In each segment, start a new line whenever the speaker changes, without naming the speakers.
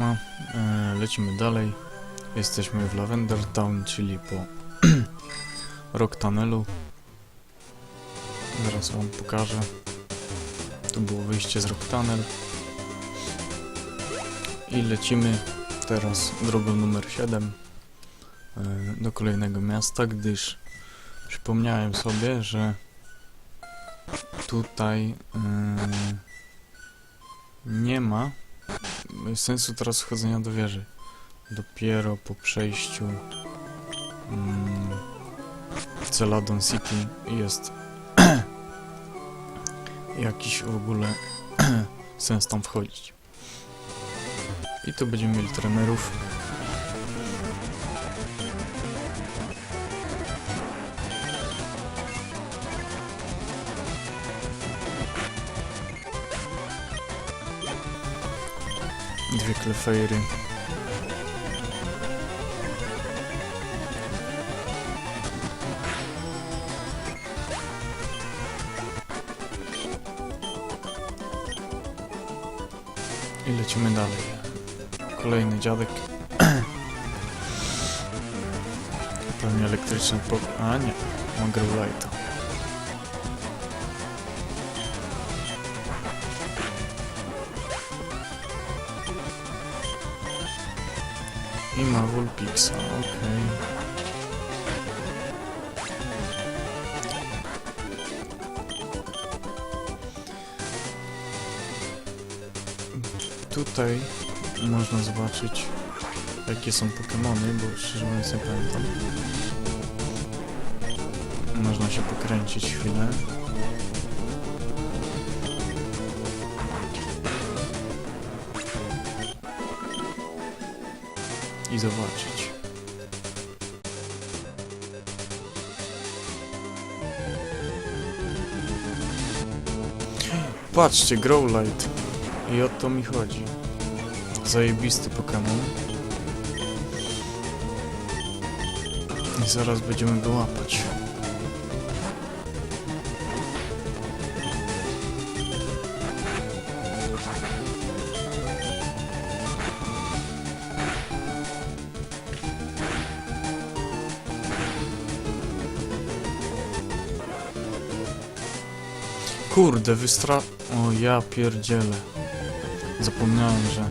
No, e, lecimy dalej. Jesteśmy w Lavender Town, czyli po Rock Tunnelu. Zaraz wam pokażę. Tu było wyjście z Rock Tunnel. I lecimy teraz drogą numer 7 e, do kolejnego miasta, gdyż przypomniałem sobie, że tutaj e, nie ma sensu teraz wchodzenia do wieży. Dopiero po przejściu mm, Celadon City jest jakiś w ogóle sens tam wchodzić. I tu będziemy mieli trenerów. Dwie klefejry. I lecimy dalej. Kolejny dziadek. Pewnie elektryczny pok... A nie, ma Growlighta. Tutaj można zobaczyć jakie są Pokémony, bo szczerze mówiąc nie pamiętam. Można się pokręcić chwilę. I zobaczyć. Patrzcie, Growlite. I o to mi chodzi. Zajebisty Pokémon. I zaraz będziemy go łapać. Kurde, wystra... O ja pierdzielę. Zapomniałem, że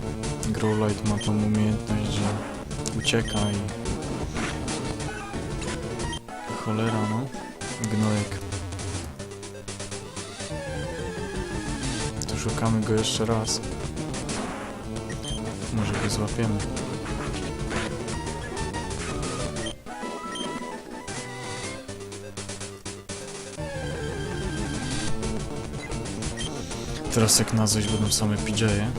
Growlite ma tą umiejętność, że ucieka i... Cholera, no. Gnojek. To szukamy go jeszcze raz. Może go złapiemy. Teraz jak na coś będą same PJ-e.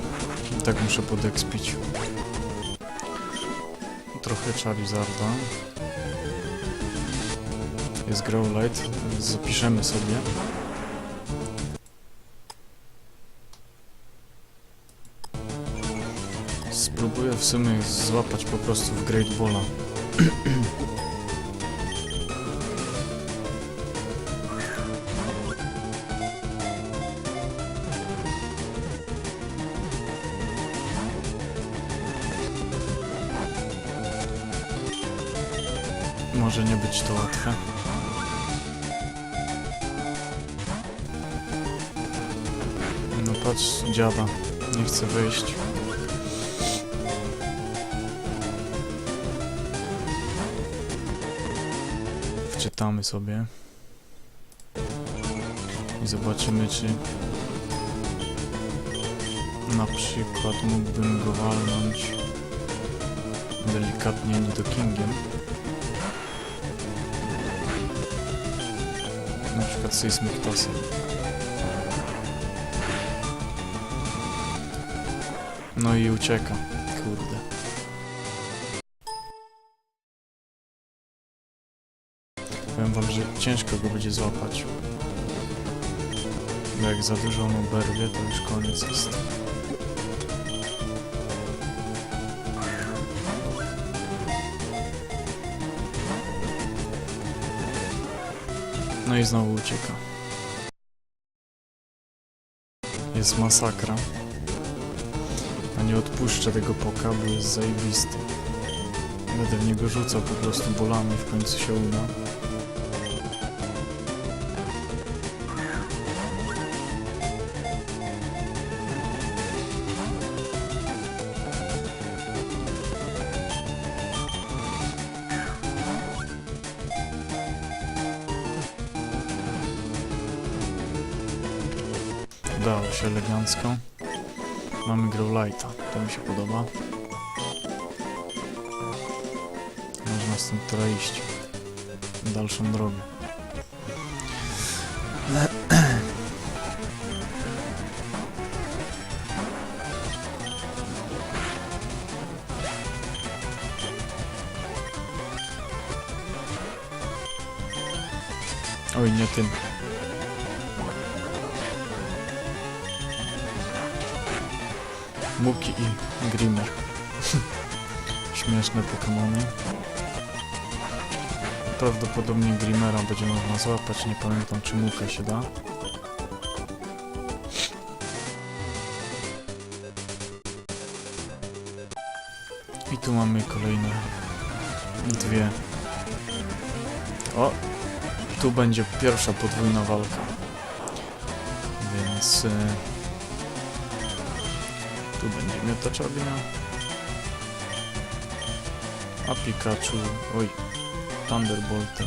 Tak muszę podekspić. Trochę Charizarda. Jest Growlite, zapiszemy sobie. Spróbuję w sumie złapać po prostu w Great Balla. być to łatwe. No patrz, dziada. Nie chce wyjść. Wczytamy sobie. I zobaczymy, czy na przykład mógłbym go walnąć delikatnie nidokingiem. Na przykład Seismic Tossem. No i ucieka. Kurde. Powiem wam, że ciężko go będzie złapać. Bo jak za dużo on oberwie, to już koniec jest. No i znowu ucieka. Jest masakra. A nie odpuszczę tego poka, bo jest zajebisty. Będę w niego rzucał po prostu bolami, w końcu się uda. Się elegancko. Mamy Growlighta, to mi się podoba. Można stąd teraz iść. Dalszą drogę. Oj, nie tym. Muki i Grimmer. Śmieszne Pokemony. Prawdopodobnie Grimmera będzie można złapać, nie pamiętam czy Mukę się da. I tu mamy kolejne dwie. O! Tu będzie pierwsza podwójna walka. Więc... y, będzie miotacz ognia. A Pikachu... Oj. Thunderboltem.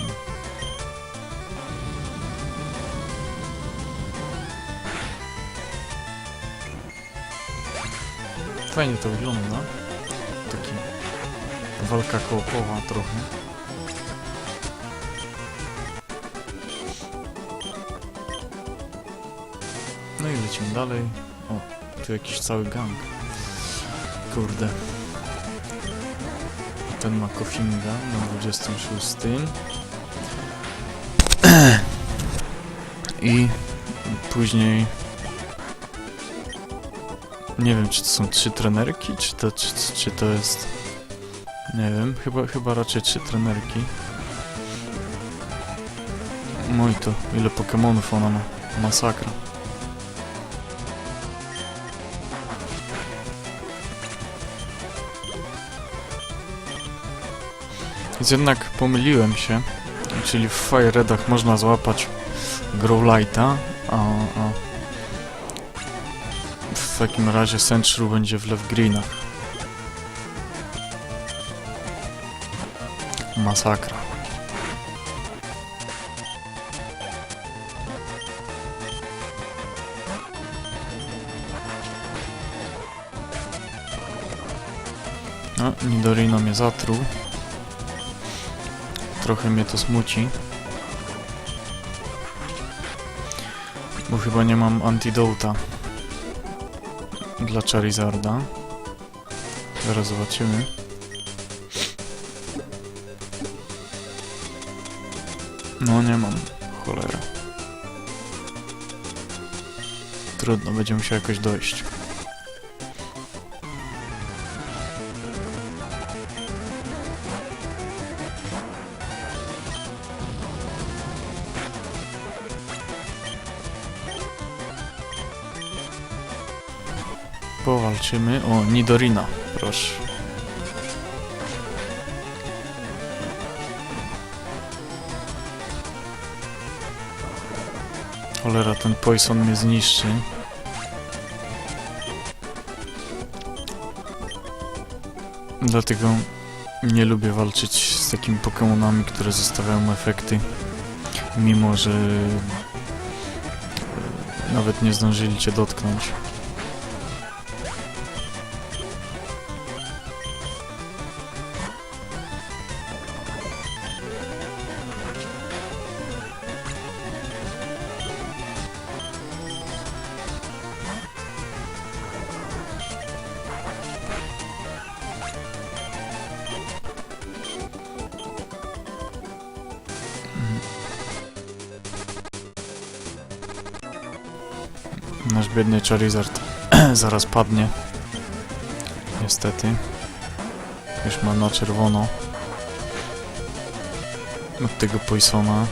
Fajnie to wygląda. Taki... Walka kołopowa trochę. No i lecimy dalej. O, tu jakiś cały gang. Kurde. Ten ma Koffinga na 26. I później... Nie wiem, czy to są trzy trenerki, czy to, czy, czy to jest... Nie wiem, chyba, chyba raczej trzy trenerki. Mój to, ile Pokemonów ona ma. Masakra. Więc jednak pomyliłem się, czyli w Fire Redach można złapać Growlighta, a, a w takim razie Sentry będzie w Lew Greenach. Masakra. No, Nidorino mnie zatruł. Trochę mnie to smuci. Bo chyba nie mam antidota dla Charizarda. Zaraz zobaczymy. No nie mam. Cholera. Trudno, będzie musiał jakoś dojść. Powalczymy. O, Nidorina, proszę. Cholera, ten poison mnie zniszczy. Dlatego nie lubię walczyć z takimi Pokémonami, które zostawiają efekty, mimo że nawet nie zdążyli cię dotknąć. biedny Charizard zaraz padnie. Niestety. Już mam na czerwono. Od tego Poisona.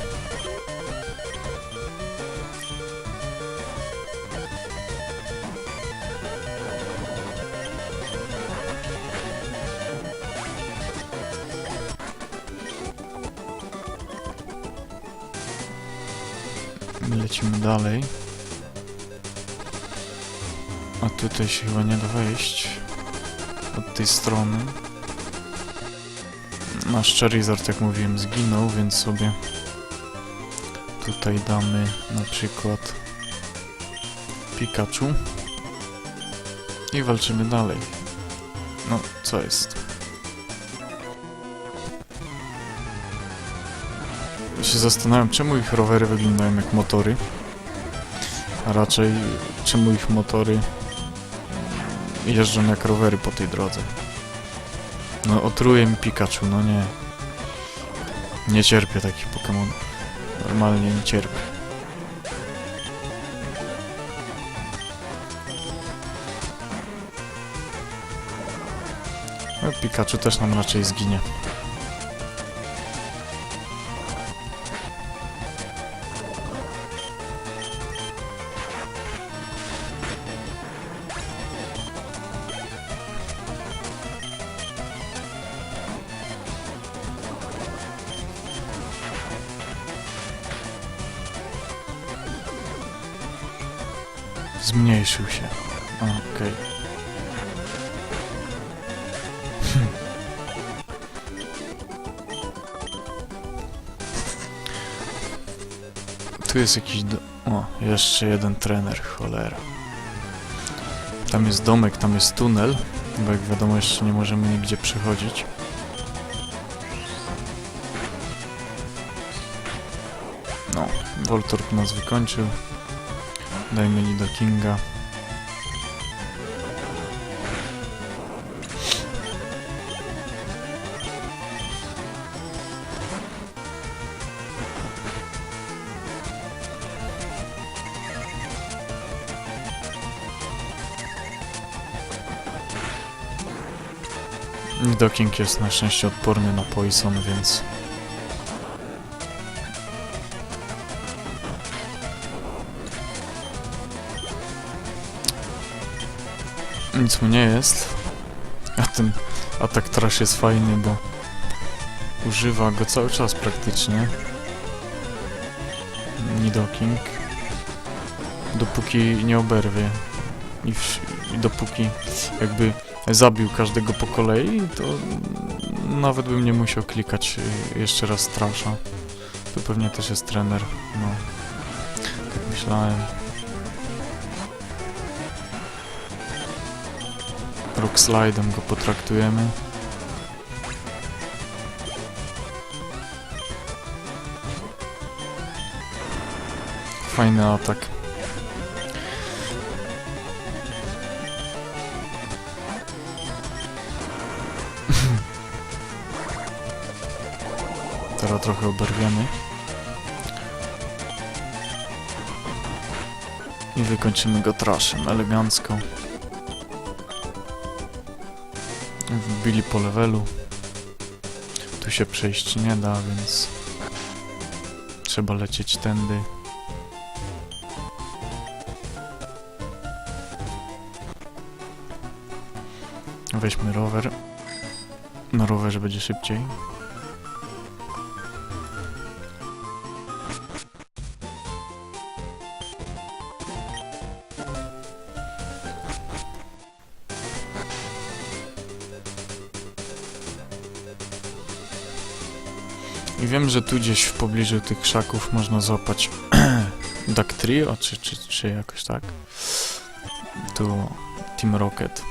Lecimy dalej. Tutaj się chyba nie da wejść. Od tej strony. Nasz Charizard, jak mówiłem, zginął, więc sobie tutaj damy na przykład Pikachu. I walczymy dalej. No, co jest? Ja się zastanawiam, czemu ich rowery wyglądają jak motory. A raczej, czemu ich motory jeżdżą jak rowery po tej drodze. No, otruje mi Pikachu, no nie. Nie cierpię takich Pokémonów. Normalnie nie cierpię. No, Pikachu też nam raczej zginie. Tu jest jakiś do... O, jeszcze jeden trener, cholera. Tam jest domek, tam jest tunel, bo jak wiadomo jeszcze nie możemy nigdzie przechodzić. No, Voltorb nas wykończył. Dajmy Lido Kinga. Nidoking jest na szczęście odporny na Poison, więc... Nic mu nie jest. A ten atak trash jest fajny, bo używa go cały czas praktycznie. Nidoking. Dopóki nie oberwie. I, wsz- I dopóki jakby zabił każdego po kolei, to nawet bym nie musiał klikać jeszcze raz trasza. Tu pewnie też jest trener, no. Tak myślałem. Rock slidem go potraktujemy. Fajny atak. Trochę oberwiemy. I wykończymy go traszem elegancko. Wbili po levelu. Tu się przejść nie da, więc trzeba lecieć tędy. Weźmy rower. Na rowerze będzie szybciej. Że tu gdzieś w pobliżu tych krzaków można złapać Duck czy, czy, czy jakoś tak. Tu Team Rocket.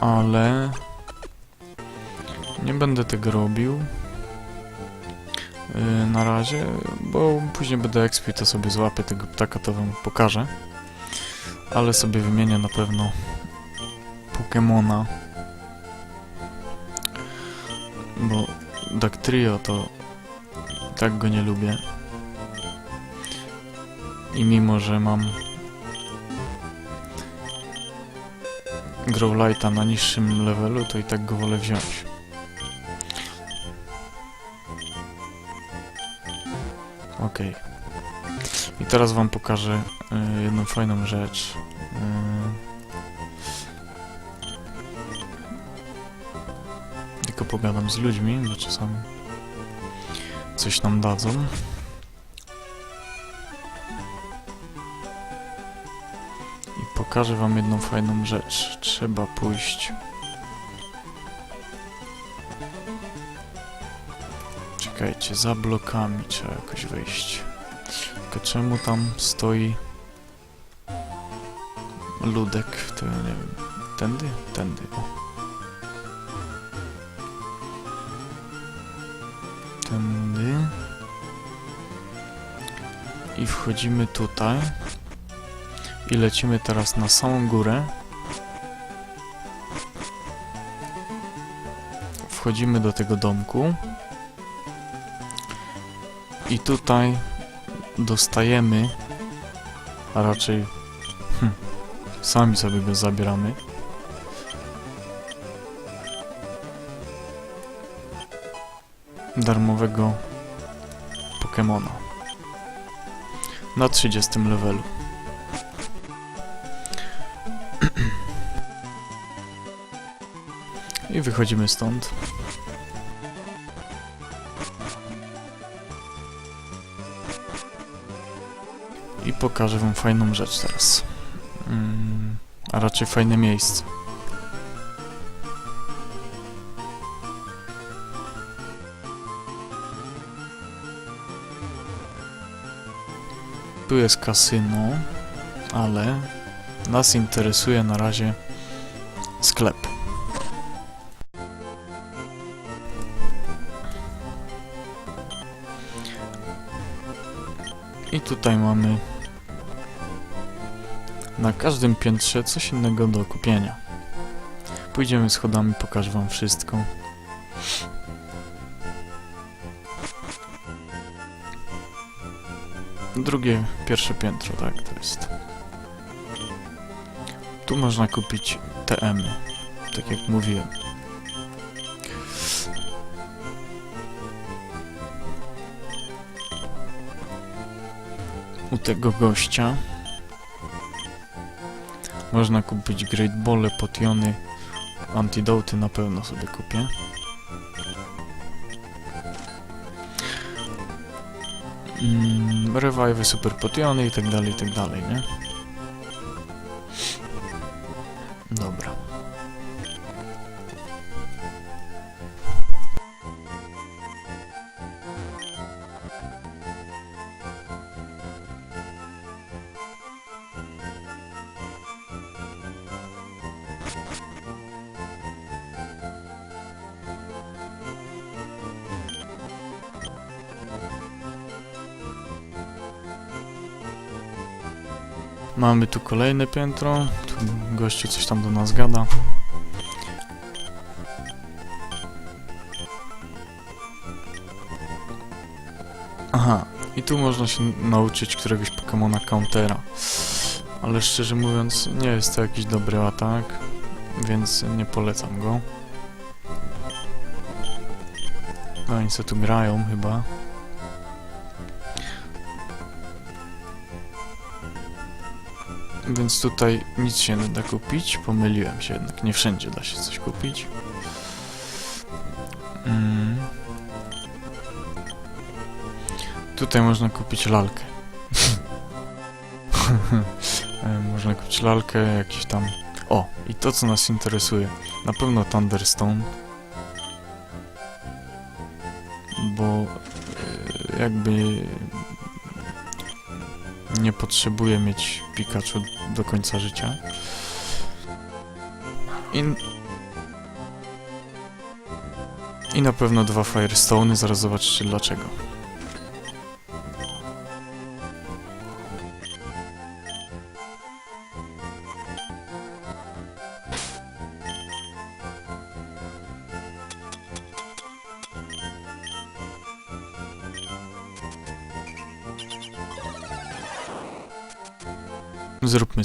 Ale nie będę tego robił yy, na razie, bo później będę expi, to sobie złapię tego ptaka, to wam pokażę. Ale sobie wymienię na pewno Pokemona. Bo Dactrio to tak go nie lubię. I mimo, że mam Growlite'a na niższym levelu, to i tak go wolę wziąć. Okej. I teraz wam pokażę y, jedną fajną rzecz. Y, tylko pogadam z ludźmi, bo czasami coś nam dadzą. I pokażę wam jedną fajną rzecz. Trzeba pójść... Czekajcie, za blokami trzeba jakoś wyjść. Tylko czemu tam stoi ludek? To ja nie wiem. Tędy? Tędy, o. I wchodzimy tutaj. I lecimy teraz na samą górę. Wchodzimy do tego domku. I tutaj dostajemy, a raczej hm, sami sobie go zabieramy. Darmowego Pokemona. Na 30 levelu. I wychodzimy stąd. I pokażę wam fajną rzecz teraz. Mm, a raczej fajne miejsce. Tu jest kasyno, ale nas interesuje na razie sklep. I tutaj mamy na każdym piętrze coś innego do kupienia. Pójdziemy schodami, pokażę wam wszystko. Drugie, pierwsze piętro, tak, to jest. Tu można kupić TM, tak jak mówiłem. U tego gościa można kupić Great Ball, potiony, antidoty na pewno sobie kupię. Mm, revive, super potiony i tak dalej, i tak dalej, nie? Mamy tu kolejne piętro. Tu gościu coś tam do nas gada. Aha, i tu można się nauczyć któregoś Pokemona Countera. Ale szczerze mówiąc, nie jest to jakiś dobry atak, więc nie polecam go. No, oni se tu grają chyba. Więc tutaj nic się nie da kupić. Pomyliłem się jednak, nie wszędzie da się coś kupić. Mm. Tutaj można kupić lalkę. E, można kupić lalkę, jakiś tam... O, i to co nas interesuje. Na pewno Thunderstone. Bo e, jakby nie potrzebuję mieć Pikachu do końca życia. I, I na pewno dwa Firestone'y, zaraz zobaczycie dlaczego.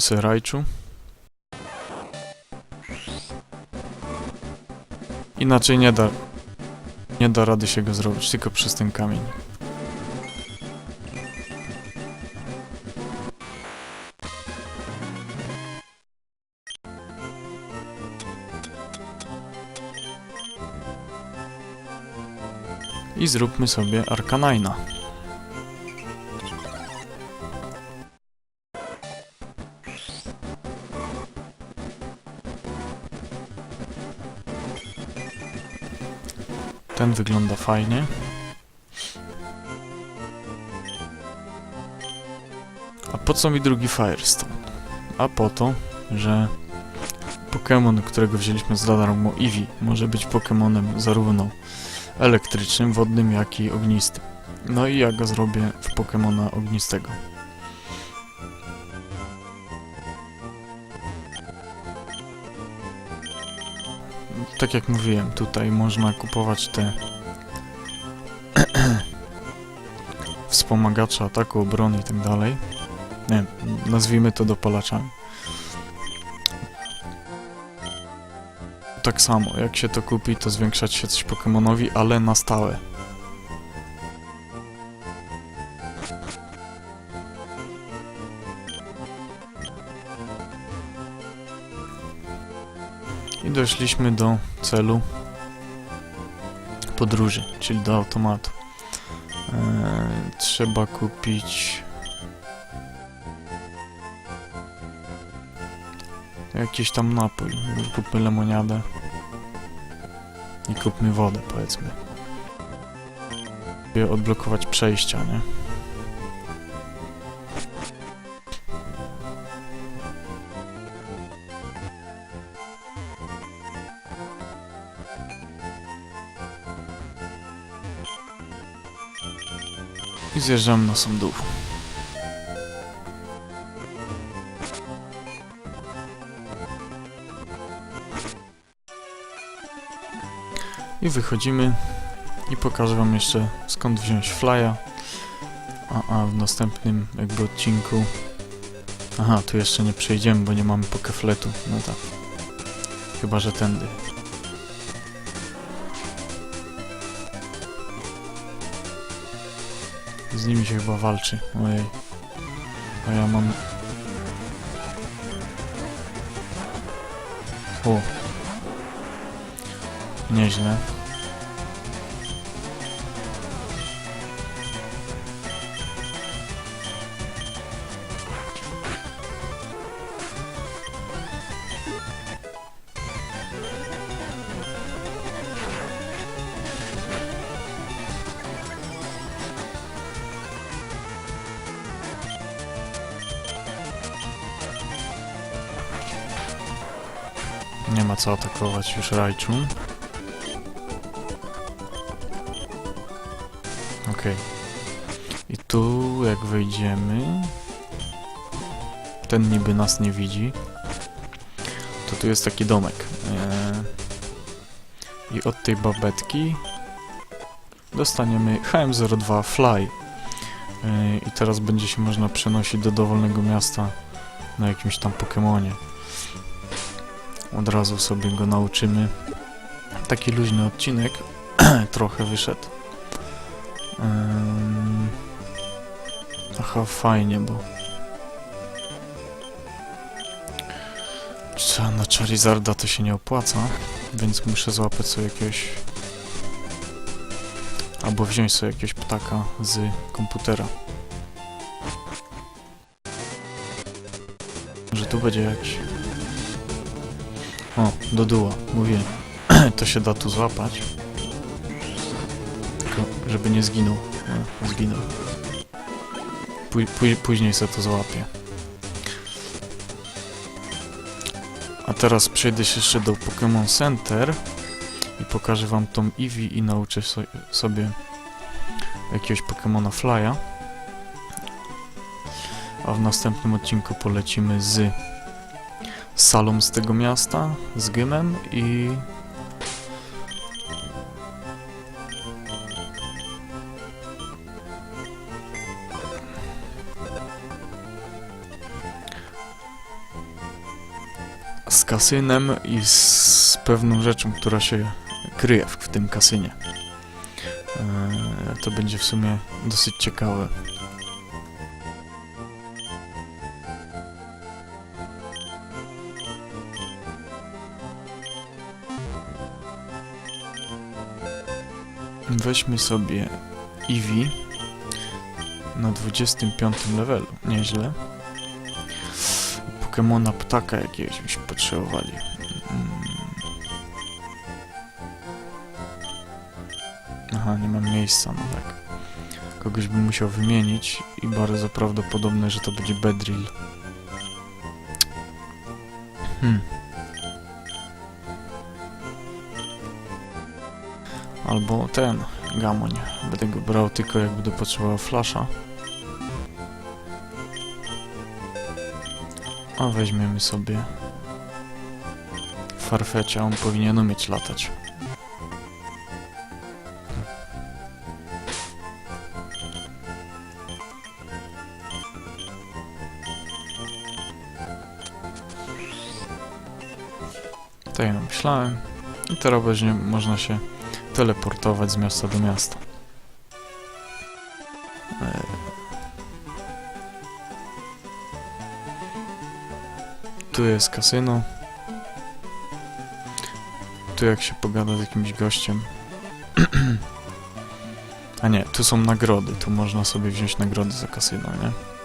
Zróbmy sobie. Inaczej nie da... Nie da rady się go zrobić, tylko przez ten kamień. I zróbmy sobie Arcanina. Wygląda fajnie. A po co mi drugi Firestone? A po to, że Pokémon, którego wzięliśmy za darmo, Eevee, może być Pokémonem zarówno elektrycznym, wodnym, jak i ognistym. No i ja go zrobię w Pokémona ognistego. Tak jak mówiłem, tutaj można kupować te wspomagacze ataku, obrony i tak dalej. Nie, nazwijmy to dopalaczami. Tak samo, jak się to kupi, to zwiększać się coś Pokemonowi, ale na stałe. Doszliśmy do celu podróży, czyli do automatu. Eee, trzeba kupić jakiś tam napój. Kupmy lemoniadę i kupmy wodę, powiedzmy. Odblokować przejścia, nie? Zjeżdżam na sam dół. I wychodzimy i pokażę wam jeszcze skąd wziąć flya. A, a w następnym jakby odcinku... Aha, tu jeszcze nie przejdziemy, bo nie mamy pokefletu. No tak. Chyba, że tędy. Z nimi się chyba walczy. Ojej. A ja mam... O. Nieźle. Nie ma co atakować już Raichu. Okej. I tu jak wejdziemy... Ten niby nas nie widzi. To tu jest taki domek. Eee, I od tej babetki dostaniemy HM02 Fly. Eee, I teraz będzie się można przenosić do dowolnego miasta na jakimś tam Pokemonie. Od razu sobie go nauczymy. Taki luźny odcinek. Trochę wyszedł. Ym... Aha, fajnie, bo... Na Charizarda to się nie opłaca, więc muszę złapać sobie jakiegoś... Albo wziąć sobie jakiegoś ptaka z komputera. Że tu będzie jakiś... O, do duła, mówię. to się da tu złapać. Tylko, żeby nie zginął. No, zginął. Później sobie to złapię. A teraz przejdę się jeszcze do Pokémon Center i pokażę wam tą Eevee i nauczę so sobie jakiegoś Pokémona Flya. A w następnym odcinku polecimy z salą z tego miasta, z gymem i z kasynem i z pewną rzeczą, która się kryje w, tym kasynie. Eee, to będzie w sumie dosyć ciekawe. Weźmy sobie Eevee na 25 levelu. Nieźle. Pokemona ptaka jakiegoś byśmy potrzebowali. Mm. Aha, nie mam miejsca, no tak. Kogoś bym musiał wymienić i bardzo prawdopodobne, że to będzie Bedrill. Hmm. Albo ten, Gamoń. Będę go brał tylko jak będę potrzebował flasza. A weźmiemy sobie Farfetcha, on powinien umieć latać. Tak jak myślałem. I teraz będzie można się teleportować z miasta do miasta. E, Tu jest kasyno. Tu jak się pogada z jakimś gościem. A nie, tu są nagrody. Tu można sobie wziąć nagrody za kasyno, nie?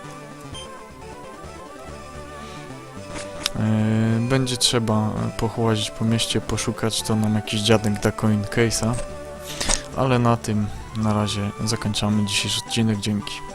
Będzie trzeba pochodzić po mieście, poszukać, to nam jakiś dziadek da coin case'a. Ale na tym na razie zakończamy dzisiejszy odcinek. Dzięki.